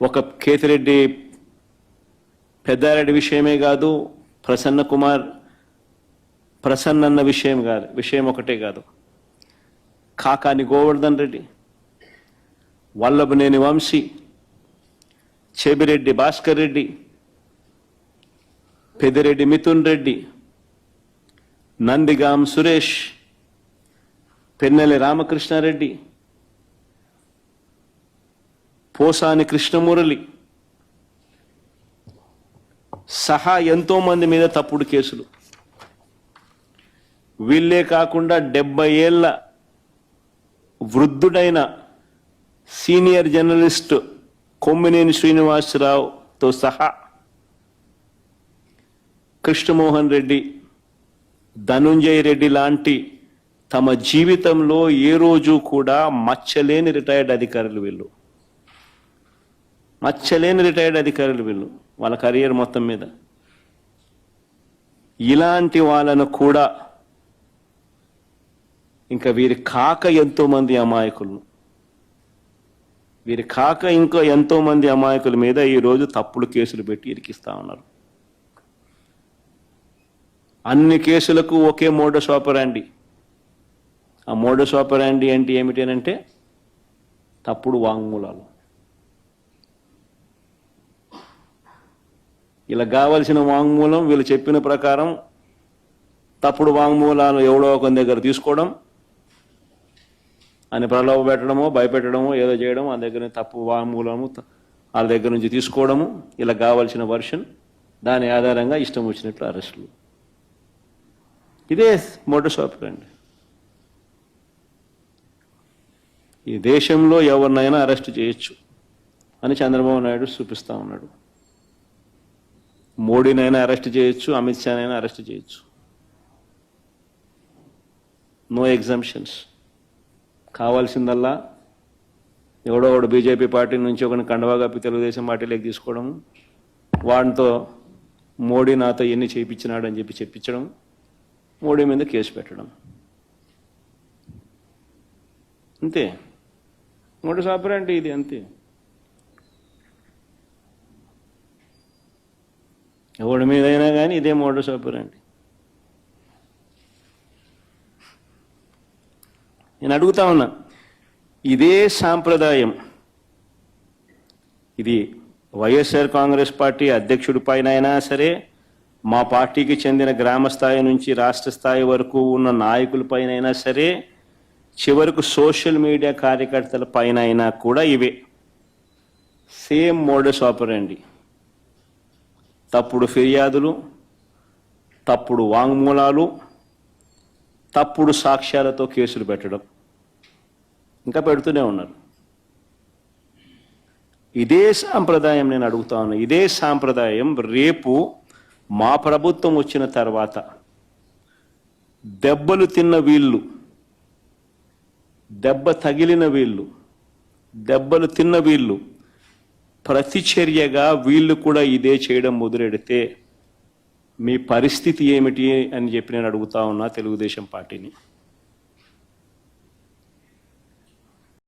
ఒక కేతిరెడ్డి పెద్దారెడ్డి విషయమే కాదు ప్రసన్న కుమార్ ప్రసన్న అన్న విషయం కాదు విషయం ఒకటే కాదు. కాకాని గోవర్ధన్ రెడ్డి వల్లభనేని వంశీ చెబిరెడ్డి భాస్కర్ రెడ్డి పెదిరెడ్డి మిథున్ రెడ్డి నందిగాం సురేష్ పెన్నెల్లి రామకృష్ణారెడ్డి పోసాని కృష్ణమురళి. సహా ఎంతో మంది మీద తప్పుడు కేసులు. వీళ్ళే కాకుండా డెబ్బై ఏళ్ళ వృద్ధుడైన సీనియర్ జర్నలిస్ట్ కొమ్మినేని శ్రీనివాసరావుతో సహా కృష్ణమోహన్ రెడ్డి ధనుంజయ రెడ్డి లాంటి తమ జీవితంలో ఏ రోజు కూడా మచ్చలేని రిటైర్డ్ అధికారులు వీళ్ళు. మచ్చలేని రిటైర్డ్ అధికారులు వీళ్ళు వాళ్ళ కెరియర్ మొత్తం మీద. ఇలాంటి వాళ్ళను కూడా ఇంకా వీరి కాక ఎంతో మంది అమాయకులను వీరి కాక ఇంకా ఎంతోమంది అమాయకుల మీద ఈరోజు తప్పుడు కేసులు పెట్టి ఇరికిస్తా ఉన్నారు. అన్ని కేసులకు ఒకే మోడస్ ఆపరాండి. ఆ మోడస్ సోపరాండి అంటే ఏమిటి అని అంటే తప్పుడు వాంగ్మూలాలు. ఇలా కావలసిన వాంగ్మూలం వీళ్ళు చెప్పిన ప్రకారం తప్పుడు వాంగ్మూలాలు ఎవడో ఒక దగ్గర తీసుకోవడం అని ప్రలోభ పెట్టడమో భయపెట్టడమో ఏదో చేయడం ఆ దగ్గర తప్పు వాంగ్మూలము వాళ్ళ దగ్గర నుంచి తీసుకోవడము ఇలా కావలసిన వర్షన్ దాని ఆధారంగా ఇష్టం వచ్చినట్లు అరెస్టులు. ఇదే మోటో అండి ఈ దేశంలో ఎవరినైనా అరెస్ట్ చేయొచ్చు అని చంద్రబాబు నాయుడు చూపిస్తా ఉన్నాడు. మోడీనైనా అరెస్ట్ చేయొచ్చు అమిత్ షానైనా అరెస్ట్ చేయొచ్చు. నో ఎగ్జామ్షన్స్ కావాల్సిందల్లా ఎవడో ఒకడు బీజేపీ పార్టీ నుంచి ఒకరిని కండవా కప్పి తెలుగుదేశం పార్టీలోకి తీసుకోవడం వాడితో మోడీ నాతో ఎన్ని చేయించినాడు అని చెప్పి చెప్పించడం మోడీ మీద కేసు పెట్టడం. అంతే. మోడీ సాపర్ అంటే ఇది? అంతే. ఎవడి మీదైనా కానీ ఇదే మోడల్ సాపర్ అండి నేను అడుగుతా ఉన్నా ఇదే సాంప్రదాయం. ఇది వైఎస్ఆర్ కాంగ్రెస్ పార్టీ అధ్యక్షుడి పైన అయినా సరే మా పార్టీకి చెందిన గ్రామ స్థాయి నుంచి రాష్ట్ర స్థాయి వరకు ఉన్న నాయకుల పైన అయినా సరే చివరకు సోషల్ మీడియా కార్యకర్తల పైన అయినా కూడా ఇవే. Same modus operandi. తప్పుడు ఫిర్యాదులు తప్పుడు వాంగ్మూలాలు తప్పుడు సాక్ష్యాలతో కేసులు పెట్టడం. ఇంకా పెడుతూనే ఉన్నారు. ఇదే సాంప్రదాయం నేను అడుగుతా ఉన్నా. ఇదే సాంప్రదాయం రేపు మా ప్రభుత్వం వచ్చిన తర్వాత దెబ్బలు తిన్న వీళ్ళు దెబ్బ తగిలిన వీళ్ళు దెబ్బలు తిన్న వీళ్ళు ప్రతిచర్యగా వీళ్ళు కూడా ఇదే చేయడం మొదలెడితే మీ పరిస్థితి ఏమిటి అని చెప్పి నేను అడుగుతా ఉన్నా తెలుగుదేశం పార్టీని.